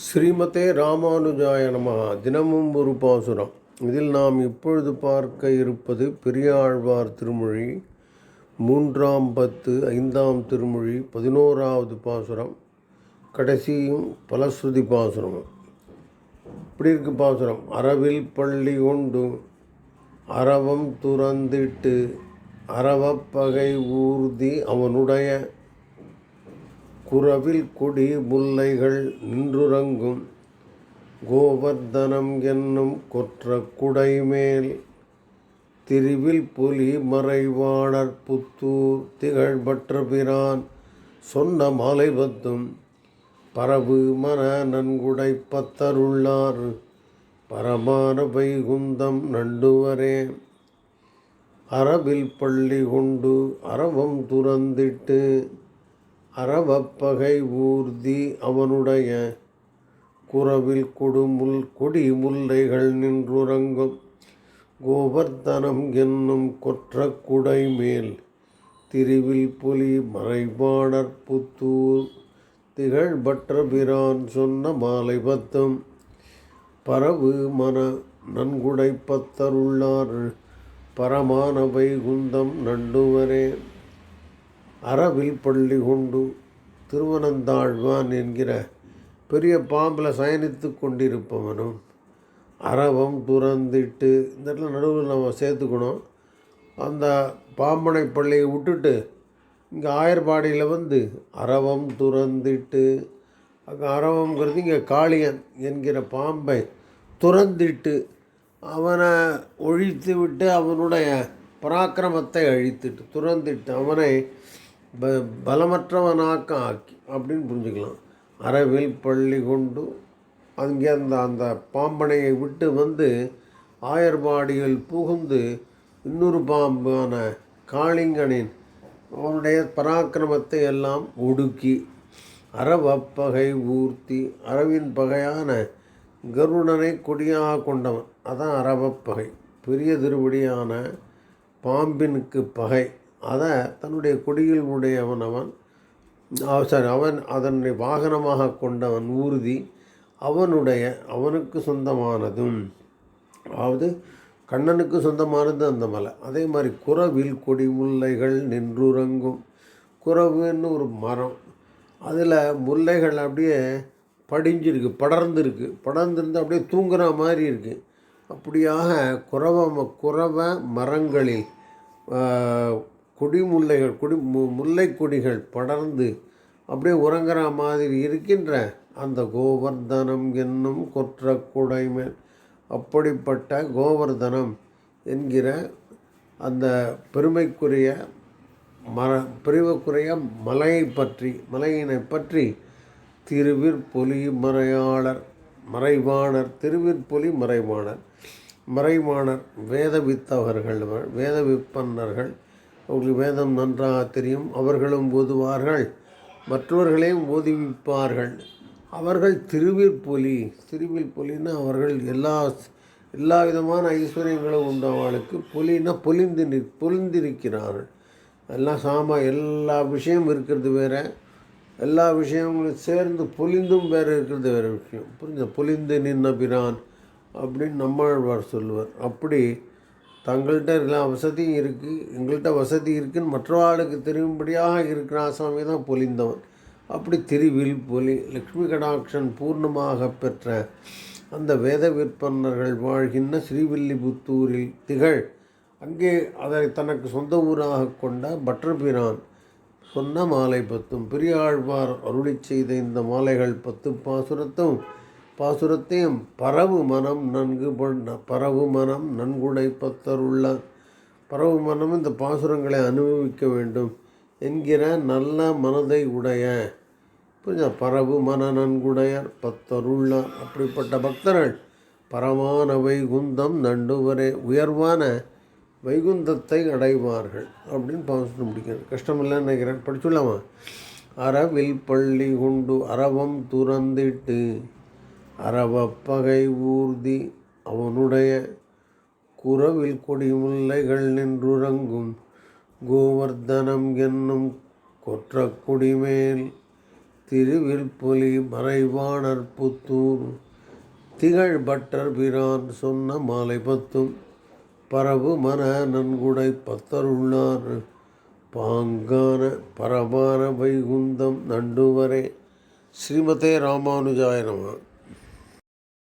ஸ்ரீமதே ராமானுஜாய நம தினமும் ஒரு பாசுரம். இதில் நாம் இப்பொழுது பார்க்க இருப்பது பெரியாழ்வார் திருமொழி மூன்றாம் பத்து ஐந்தாம் திருமொழி பதினோராவது பாசுரம் கடைசியும் பலஸ்ருதி பாசுரமும். இப்படி இருக்கு பாசுரம். அறவில் பள்ளி கொண்டு அறவம் துறந்திட்டு அறவப்பகை ஊர்தி அவனுடைய குரவில் கொடி முல்லைகள் நின்றுறங்கும். கோவர்தனம் என்னும் கொற்ற குடைமேல் திருவில் புலி மறைவாளர் புத்தூர் திகழ்பற்ற பிரான் சொன்ன மாலை பத்தும். பரவு மன நன்குடை பத்தருள்ளார். பரமான வைகுந்தம் நண்டுவரே. அரபில் பள்ளி கொண்டு அரவம் துறந்திட்டு அறவப்பகை ஊர்தி அவனுடைய குரவில் கொடுமுல் கொடி முல்லைகள் நின்றுறங்கும். கோவர்த்தனம் என்னும் கொற்ற குடை மேல் திருவில் புலி மறைபாடற் புத்தூர் திகழ்பற்ற பிரான் சொன்ன மாலை பத்தம். பரவு மன நன்குடை பத்தருள்ளார் பரமான வைகுந்தம் நண்டுவரே. அறவில் பள்ளி கொண்டு திருவனந்தாழ்வான் என்கிற பெரிய பாம்பில் சயனித்து கொண்டிருப்பவனும் அறவம் துறந்திட்டு இந்த இடத்துல நடுவில் நம்ம சேர்த்துக்கணும். அந்த பாம்பனை பள்ளியை விட்டுட்டு இங்கே ஆயர்பாடியில் வந்து அறவம் துறந்திட்டு அங்கே அறவங்கிறது இங்கே காளியன் என்கிற பாம்பை துறந்திட்டு அவனை ஒழித்து விட்டு அவனுடைய பராக்கிரமத்தை அழித்துட்டு துறந்திட்டு அவனை ப பலமற்றவனாக்க ஆக்கி அப்படின்னு புரிஞ்சுக்கலாம். அறவில் பள்ளி கொண்டு அங்கே அந்த அந்த பாம்பனையை விட்டு வந்து ஆயர்பாடியில் புகுந்து இன்னொரு பாம்பான காளிங்கனின் அவனுடைய பராக்கிரமத்தை எல்லாம் ஒடுக்கி அறவப்பகை ஊர்த்தி அரவின் பகையான கருடனை கொடியாக கொண்டவன். அதான் அறவப்பகை பெரிய திருவடியான பாம்பினுக்கு பகை. அதை தன்னுடைய குடியில் உடையவன் அவன் சாரி அவன் அதனை வாகனமாக கொண்டவன் ஊர்தி அவனுடைய அவனுக்கு சொந்தமானதும். அதாவது கண்ணனுக்கு சொந்தமானது அந்த மலை. அதே மாதிரி குறவில் கொடி முல்லைகள் நின்றுறங்கும். குறவுன்னு ஒரு மரம். அதில் முல்லைகள் அப்படியே படிஞ்சிருக்கு படர்ந்துருக்கு. படர்ந்துருந்து அப்படியே தூங்குற மாதிரி இருக்குது அப்படியாக குறவ குறவ மரங்களில் கொடிமுல்லைகள் கொடி மு முல்லை கொடிகள் படர்ந்து அப்படியே உறங்குற மாதிரி இருக்கின்ற அந்த கோவர்தனம் என்னும் கொற்ற குடைமேல் அப்படிப்பட்ட கோவர்தனம் என்கிற அந்த பெருமைக்குரிய மர பிரிவுக்குரிய மலையை பற்றி மலையினை பற்றி திருவிற்பொலி மறையாளர் மறைவாணர் திருவிற்பொலி மறைவாணர் மறைவாணர் வேதவித்தவர்கள் வேதவிப்பன்னர்கள் வேத அவர்களுக்கு வேதம் நன்றாக தெரியும். அவர்களும் ஓதுவார்கள். மற்றவர்களையும் ஓதுவிப்பார்கள். அவர்கள் திருவிற்பொலி திருவிற்பொலின்னா அவர்கள் எல்லா எல்லா விதமான ஐஸ்வர்யங்களும் உண்டு அவளுக்கு பொலின்னா பொலிந்து நி பொலிந்திருக்கிறார்கள். எல்லாம் சாமா எல்லா விஷயம் இருக்கிறது வேறு. எல்லா விஷயங்களும் சேர்ந்து பொலிந்தும் வேறு இருக்கிறது வேறு விஷயம். புரிஞ்ச பொலிந்து நின்ன பிரான் அப்படின்னு நம்மாழ்வார் சொல்லுவார். அப்படி தங்கள்கிட்ட எல்லா வசதியும் இருக்குது எங்கள்கிட்ட வசதி இருக்குன்னு மற்றவாளுக்கு தெரியும்படியாக இருக்கிற ஆசாமி தான் பொலிந்தவன். அப்படி திருவில் பொலி லக்ஷ்மி கடாட்சன் பூர்ணமாக பெற்ற அந்த வேத விற்பன்னர்கள் வாழ்கின்ற ஸ்ரீவில்லிபுத்தூரில் திகழ். அங்கே அதை தனக்கு சொந்த ஊராக கொண்ட பட்டர்பிரான் சொன்ன மாலை பத்தும். பெரியாழ்வார் அருளி செய்த இந்த மாலைகள் பத்து பாசுரத்தும் பாசுரத்தையும் பரவு மனம் நன்கு பண்ண பரவு மனம் நன்குடை பத்தருள்ள பரவு மனம் இந்த பாசுரங்களை அனுபவிக்க வேண்டும் என்கிற நல்ல மனதை உடைய. புரிஞ்சா? பரவு மன நன்குடையர் பத்தருள்ள அப்படிப்பட்ட பக்தர்கள் பரமான வைகுந்தம் நண்டுவரே உயர்வான வைகுந்தத்தை அடைவார்கள் அப்படின்னு பாசுரம் முடிக்கிறது. கஷ்டமில்லைன்னு நினைக்கிறேன். படிச்சுடலாமா? அறவில் பள்ளி கொண்டு அறவம் துறந்திட்டு அறவப்பகை ஊர்தி அவனுடைய குறவில் கொடி முல்லைகள் நின்றுறங்கும். கோவர்தனம் என்னும் கொற்ற கொடிமேல் திருவில்புலி மறைவாணர் புத்தூர். திகழ் பட்டர் பிரான் சொன்ன மாலை பத்தும் பரவு மன நன்குடை பத்தருள்ளார். பாங்கான பரமான வைகுந்தம் நண்டுவரே. ஸ்ரீமதே ராமானுஜாய நம.